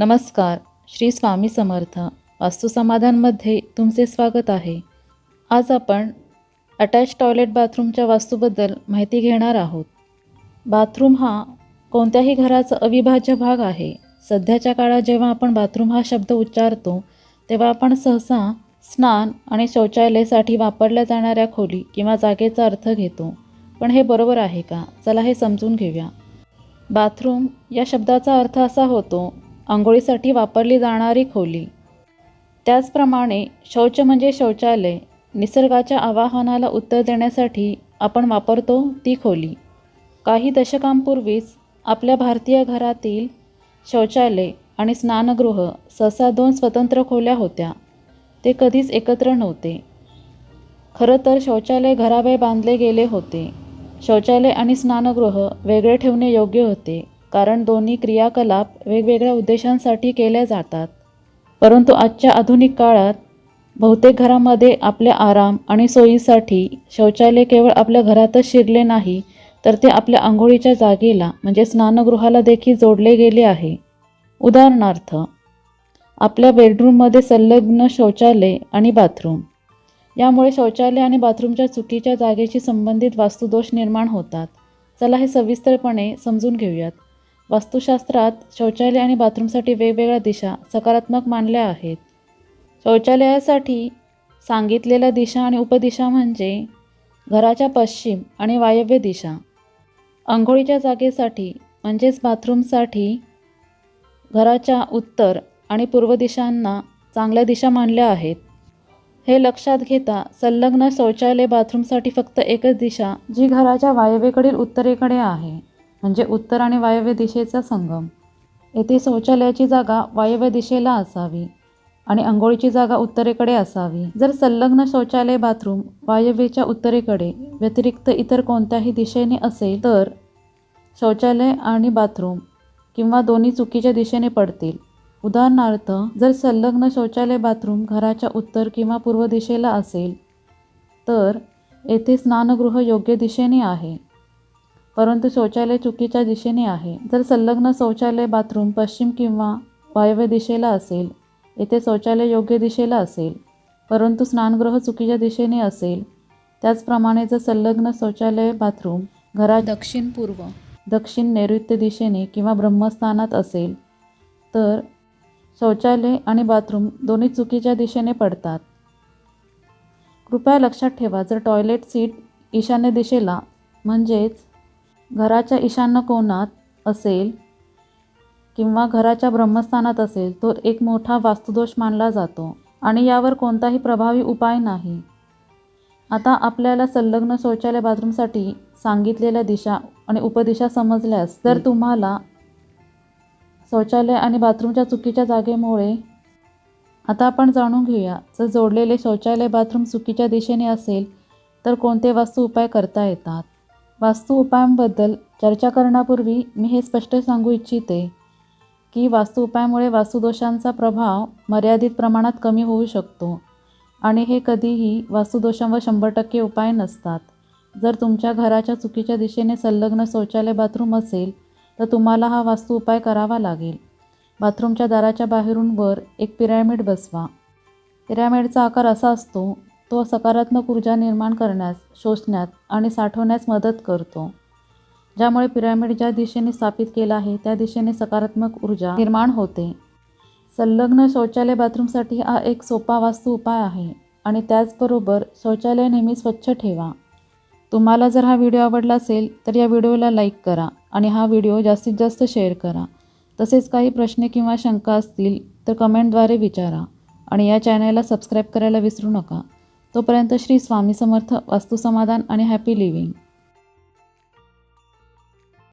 नमस्कार श्री स्वामी समर्थ. वास्तुसमाधानमध्ये तुमचे स्वागत आहे. आज आपण अटॅच टॉयलेट बाथरूमच्या वास्तूबद्दल माहिती घेणार आहोत. बाथरूम हा कोणत्याही घराचा अविभाज्य भाग आहे. सध्याच्या काळात जेव्हा आपण बाथरूम हा शब्द उच्चारतो तेव्हा आपण सहसा स्नान आणि शौचालयासाठी वापरल्या जाणाऱ्या खोली किंवा जागेचा अर्थ घेतो. पण हे बरोबर आहे का? चला हे समजून घेऊया. बाथरूम या शब्दाचा अर्थ असा होतो आंघोळीसाठी वापरली जाणारी खोली. त्याचप्रमाणे शौच म्हणजे शौचालय. निसर्गाच्या आवाहनाला उत्तर देण्यासाठी आपण वापरतो ती खोली. काही दशकांपूर्वीच आपल्या भारतीय घरातील शौचालय आणि स्नानगृह सहसा दोन स्वतंत्र खोल्या होत्या. ते कधीच एकत्र नव्हते. खरं तर शौचालय घराबाहेर बांधले गेले होते. शौचालय आणि स्नानगृह वेगळे ठेवणे योग्य होते. कारण दोन्ही क्रियाकलाप वेगवेगळ्या उद्देशांसाठी केल्या जातात. परंतु आजच्या आधुनिक काळात बहुतेक घरामध्ये आपल्या आराम आणि सोयीसाठी शौचालय केवळ आपल्या घरातच शिरले नाही तर ते आपल्या आंघोळीच्या जागेला म्हणजे स्नानगृहाला देखील जोडले गेले आहे. उदाहरणार्थ आपल्या बेडरूममध्ये संलग्न शौचालय आणि बाथरूम. यामुळे शौचालय आणि बाथरूमच्या चुकीच्या जागेशी संबंधित वास्तुदोष निर्माण होतात. चला हे सविस्तरपणे समजून घेऊयात. वास्तुशास्त्रात शौचालय आणि बाथरूमसाठी वेगवेगळ्या दिशा सकारात्मक मानल्या आहेत. शौचालयासाठी सांगितलेल्या दिशा आणि उपदिशा म्हणजे घराच्या पश्चिम आणि वायव्य दिशा. आंघोळीच्या जागेसाठी म्हणजेच बाथरूमसाठी घराच्या उत्तर आणि पूर्व दिशांना चांगल्या दिशा मानल्या आहेत. हे लक्षात घेता संलग्न शौचालय बाथरूमसाठी फक्त एकच दिशा जी घराच्या वायव्येकडील उत्तरेकडे आहे. म्हणजे उत्तर आणि वायव्य दिशेचा संगम. येथे शौचालयाची जागा वायव्य दिशेला असावी आणि आंघोळीची जागा उत्तरेकडे असावी. जर संलग्न शौचालय बाथरूम वायव्येच्या उत्तरेकडे व्यतिरिक्त इतर कोणत्याही दिशेने असेल तर शौचालय आणि बाथरूम किंवा दोन्ही चुकीच्या दिशेने पडतील. उदाहरणार्थ जर संलग्न शौचालय बाथरूम घराच्या उत्तर किंवा पूर्व दिशेला असेल तर येथे स्नानगृह योग्य दिशेने आहे. परंतु शौचालय चुकीच्या दिशेने आहे. जर संलग्न शौचालय बाथरूम पश्चिम किंवा वायव्य दिशेला असेल येथे शौचालय योग्य दिशेला असेल परंतु स्नानगृह चुकीच्या दिशेने असेल त्याचप्रमाणे जर संलग्न शौचालय बाथरूम घरा दक्षिण पूर्व. दक्षिण नैऋत्य दिशेने किंवा ब्रह्मस्थानात असेल तर शौचालय आणि बाथरूम दोन्ही चुकीच्या दिशेने पडतात. कृपया लक्षात ठेवा जर टॉयलेट सीट ईशान्य दिशेला म्हणजेच घराच्या ईशान्य कोणात असेल किंवा घराच्या ब्रह्मस्थानात असेल तर एक मोठा वास्तुदोष मानला जातो आणि यावर कोणताही प्रभावी उपाय नाही. आता आपल्याला संलग्न शौचालय बाथरूमसाठी सांगितलेल्या दिशा आणि उपदिशा समजल्यास जर तुम्हाला शौचालय आणि बाथरूमच्या चुकीच्या जागेमुळे आता आपण जाणून घेऊया. जर जोडलेले शौचालय बाथरूम चुकीच्या दिशेने असेल तर कोणते वास्तू उपाय करता येतात? वास्तू उपायांबद्दल चर्चा करण्यापूर्वी मी हे स्पष्ट सांगू इच्छिते की वास्तू उपायामुळे वास्तुदोषांचा प्रभाव मर्यादित प्रमाणात कमी होऊ शकतो आणि हे कधीही वास्तुदोषांवर शंभर टक्के उपाय नसतात. जर तुमच्या घराच्या चुकीच्या दिशेने संलग्न शौचालय बाथरूम असेल तर तुम्हाला हा वास्तू उपाय करावा लागेल. बाथरूमच्या दाराच्या बाहेरून वर एक पिरॅमिड बसवा. पिरॅमिडचा आकार असा असतो तो सकारात्मक ऊर्जा निर्माण करण्यास शोषण्यात आणि साठवण्यास मदत करतो. ज्यामुळे पिरॅमिड ज्या दिशेने स्थापित केला आहे त्या दिशेने सकारात्मक ऊर्जा निर्माण होते. संलग्न शौचालय बाथरूमसाठी हा एक सोपा वास्तू उपाय आहे आणि त्याचबरोबर शौचालय नेहमी स्वच्छ ठेवा. तुम्हाला जर हा व्हिडिओ आवडला असेल तर या व्हिडिओला लाईक करा आणि हा व्हिडिओ जास्तीत जास्त शेअर करा. तसेच काही प्रश्न किंवा शंका असतील तर कमेंटद्वारे विचारा आणि या चॅनलला सबस्क्राईब करायला विसरू नका. तोपर्यंत श्री स्वामी समर्थ वास्तुसमाधान आणि हॅपी लिव्हिंग